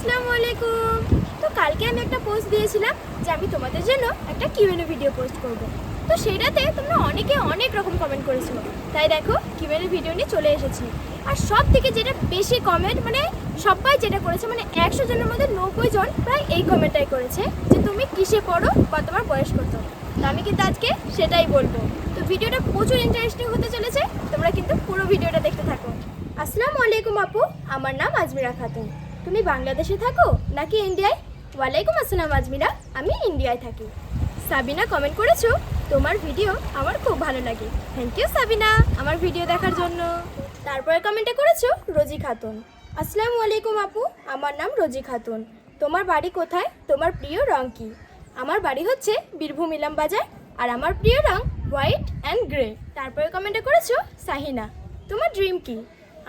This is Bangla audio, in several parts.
আসসালামু আলাইকুম। তো কালকে আমি একটা পোস্ট দিয়েছিলাম যে আমি তোমাদের জন্য একটা কিউএনএ ভিডিও পোস্ট করব। তো সেটাতে তোমরা অনেকে অনেক রকম কমেন্ট করেছ। তাই দেখো কিউএনএ ভিডিও নিয়ে চলে এসেছি। আর সব থেকে যেটা বেশি কমেন্ট মানে সবাই যেটা করেছে মানে একশো জনের মধ্যে নব্বই জন প্রায় এই কমেন্টটাই করেছে যে তুমি কিসে পড়ো বা তোমার বয়স কত। তো আমি কিন্তু আজকে সেটাই বলব। তো ভিডিওটা প্রচুর ইন্টারেস্টিং হতে চলেছে, তোমরা কিন্তু পুরো ভিডিওটা দেখতে থাকো। আসসালামু আলাইকুম আপু, আমার নাম আজমিরা খাতুন। তুমি বাংলাদেশে থাকো নাকি ইন্ডিয়ায়? ওয়ালাইকুম আসসালাম আজমিরা আমি ইন্ডিয়ায় থাকি। সাবিনা কমেন্ট করেছ? তোমার ভিডিও আমার খুব ভালো লাগে। থ্যাংক ইউ সাবিনা, আমার ভিডিও দেখার জন্য। তারপরে কমেন্টে করেছ, রোজি খাতুন। আসসালামু আলাইকুম আপু, আমার নাম রোজি খাতুন। তোমার বাড়ি কোথায়? তোমার প্রিয় রং কি? আমার বাড়ি হচ্ছে বীরভূম ইলাম বাজার, আর আমার প্রিয় রং হোয়াইট অ্যান্ড গ্রে। তারপরে কমেন্টে করেছ, সাহিনা। তোমার ড্রিম কি?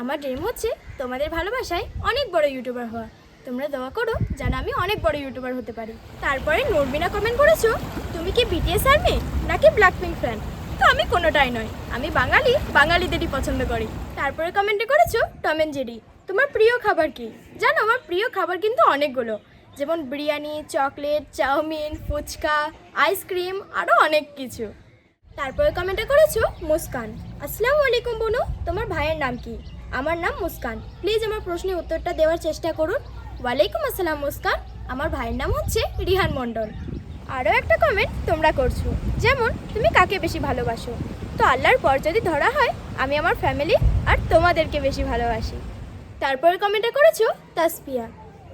আমার ড্রিম হচ্ছে তোমাদের ভালোবাসায় অনেক বড় ইউটিউবার হওয়া। তোমরা দোয়া করো যেন আমি অনেক বড় ইউটিউবার হতে পারি। তারপরে নর্মিনা কমেন্ট করেছ, তুমি কি বিটিএস আর্মি নাকি ব্ল্যাক পিঙ্ক ফ্যান তো আমি কোনোটাই নয় আমি বাঙালি, বাঙালিদেরই পছন্দ করি। তারপরে কমেন্টে করেছ টম অ্যান্ড জেরি তোমার প্রিয় খাবার কি? জানো, আমার প্রিয় খাবার কিন্তু অনেকগুলো। যেমন biryani, chocolate, chowmein, phuchka, ice cream আরও অনেক কিছু। তারপরে কমেন্টে করেছ, মুস্কান, আসসালামু আলাইকুম বনু, তোমার ভাইয়ের নাম কি? আমার নাম মুস্কান। প্লিজ আমার প্রশ্নের উত্তরটা দেওয়ার চেষ্টা করুন। ওয়ালাইকুম আসসালাম, মুস্কান। আমার ভাইয়ের নাম হচ্ছে রিহান মণ্ডল। আরও একটা কমেন্ট তোমরা করছ, যেমন, তুমি কাকে বেশি ভালোবাসো? তো আল্লাহর পর যদি ধরা হয়, আমি আমার ফ্যামিলি আর তোমাদেরকে বেশি ভালোবাসি। তারপরে কমেন্টে করেছ, তাসফিয়া।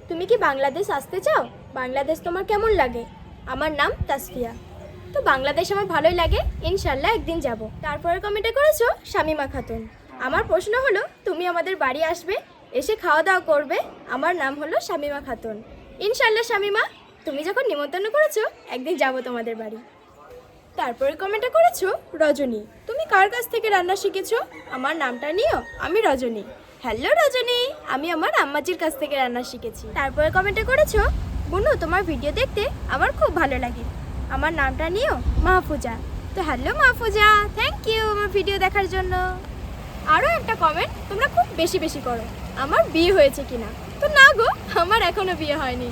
তুমি কি বাংলাদেশ আসতে চাও? বাংলাদেশ তোমার কেমন লাগে? আমার নাম তাসফিয়া। তো বাংলাদেশ আমার ভালোই লাগে, ইনশাল্লাহ একদিন যাব। তারপরে কমেন্টে করেছ, শামিমা খাতুন। আমার প্রশ্ন হলো, তুমি আমাদের বাড়ি আসবে, এসে খাওয়া দাওয়া করবে। আমার নাম হলো শামিমা খাতুন। ইনশাল্লাহ শামিমা, তুমি যখন নিমন্ত্রণ করেছ, একদিন যাব তোমাদের বাড়ি। তারপরে কমেন্টে করেছ, রজনী। তুমি কার কাছ থেকে রান্না শিখেছো? আমার নামটা নিও, আমি রজনী। হ্যালো রজনী। আমি আমার আম্মাজির কাছ থেকে রান্না শিখেছি। তারপরে কমেন্টে করেছ, বুনু, তোমার ভিডিও দেখতে আমার খুব ভালো লাগে। আমার নামটা নিও, মাহফুজা। তো, হ্যালো মাহফুজা থ্যাংক ইউ আমার ভিডিও দেখার জন্য। আরও একটা কমেন্ট তোমরা খুব বেশি বেশি করো, আমার বিয়ে হয়েছে কিনা? তো না গো, আমার এখনও বিয়ে হয়নি।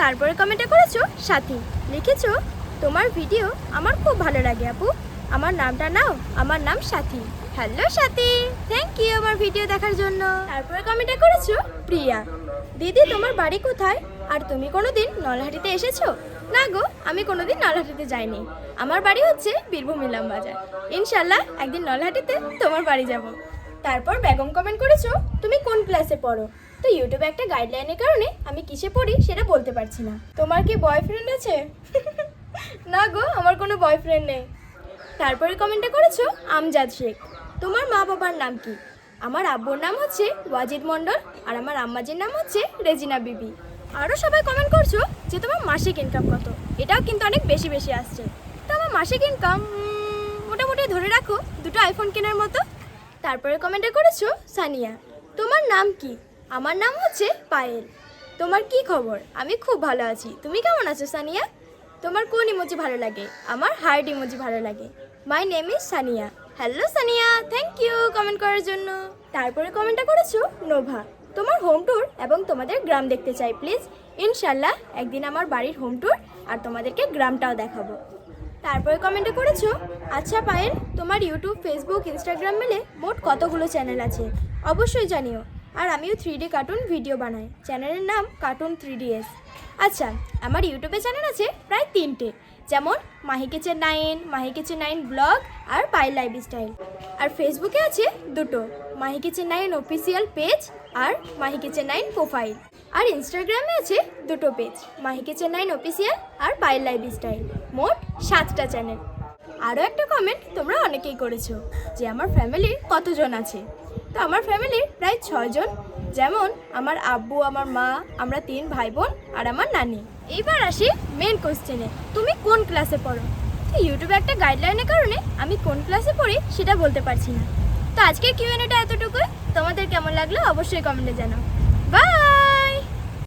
তারপরে কমেন্টে করেছ, সাথী, লিখেছো, তোমার ভিডিও আমার খুব ভালো লাগে আপু। আমার নামটা নাও, আমার নাম সাথী। হ্যালো সাথী থ্যাংক ইউ আমার ভিডিও দেখার জন্য। তারপরে কমেন্টে করেছ, প্রিয়া, দিদি তোমার বাড়ি কোথায়? আর তুমি কোনো দিন নলহাটিতে এসেছ? না গো আমি কোনোদিন নলহাটিতে যাইনি। আমার বাড়ি হচ্ছে বীরভূম ইলাম বাজার। ইনশাল্লাহ একদিন নলহাটিতে তোমার বাড়ি যাব। তারপর বেগম কমেন্ট করেছ, তুমি কোন ক্লাসে পড়ো? তো ইউটিউবে একটা গাইডলাইনের কারণে আমি কিসে পড়ি সেটা বলতে পারছি না। তোমার কি বয়ফ্রেন্ড আছে? না গো, আমার কোনো বয়ফ্রেন্ড নেই। তারপরে কমেন্টে করেছ, আমজাদ শেখ। তোমার মা বাবার নাম কি? আমার আব্বুর নাম হচ্ছে ওয়াজিদ মণ্ডল আর আমার আম্মাজির নাম হচ্ছে রেজিনা বিবি। আরও সবাই কমেন্ট করছ যে তোমার মাসিক ইনকাম কত? এটাও কিন্তু অনেক বেশি বেশি আসছে। তো আমার মাসিক ইনকাম মোটামুটি ধরে রাখো, দুটো আইফোন কেনার মতো। তারপরে কমেন্টে করেছ, সানিয়া, তোমার নাম কি? আমার নাম হচ্ছে পায়েল। তোমার কি খবর? আমি খুব ভালো আছি। তুমি কেমন আছো, সানিয়া? তোমার কোন ইমোজি ভালো লাগে? আমার হার্ট ইমোজি ভালো লাগে। My name is Saniya. Hello Saniya. Thank you comment করার জন্য। তারপরে কমেন্টটা করেছ, নোভা। তোমার হোম ট্যুর এবং তোমাদের গ্রাম দেখতে চাই প্লিজ ইনশাল্লাহ একদিন আমার বাড়ির হোম ট্যুর আর তোমাদেরকে গ্রামটাও দেখাবো। তারপরে কমেন্টে করেছ আচ্ছা পায়েল, তোমার ইউটিউব ফেসবুক ইনস্টাগ্রাম মিলে মোট কতগুলো চ্যানেল আছে? অবশ্যই জানিও। আর আমিও থ্রি ডি কার্টুন ভিডিও বানাই। চ্যানেলের নাম কার্টুন থ্রি এস আচ্ছা আমার ইউটিউবে চ্যানেল আছে প্রায় তিনটে, যেমন Mahi kitchen nine, Mahi kitchen nine blog আর পাই লাইফ স্টাইল আর ফেসবুকে আছে দুটো, Mahi kitchen nine official page আর মাহি কিচেন নাইন প্রোফাইল। আর ইনস্টাগ্রামে আছে দুটো page Mahi kitchen nine official আর পাই লাইফ স্টাইল। মোট সাতটা চ্যানেল। আরও একটা কমেন্ট তোমরা অনেকেই করেছ যে আমার ফ্যামিলির কতজন আছে? তো আমার ফ্যামিলির প্রায় ছজন যেমন আমার আব্বু, আমার মা, আমরা তিন ভাই বোন আর আমার নানি। এইবার আসি মেন কোশ্চেনে তুমি কোন ক্লাসে পড়ো? তো ইউটিউবে একটা গাইডলাইনের কারণে আমি কোন ক্লাসে পড়ি সেটা বলতে পারছি না। তো আজকের কিউএনএটা এতটুকুই। তোমাদের কেমন লাগল অবশ্যই কমেন্টে জানাও।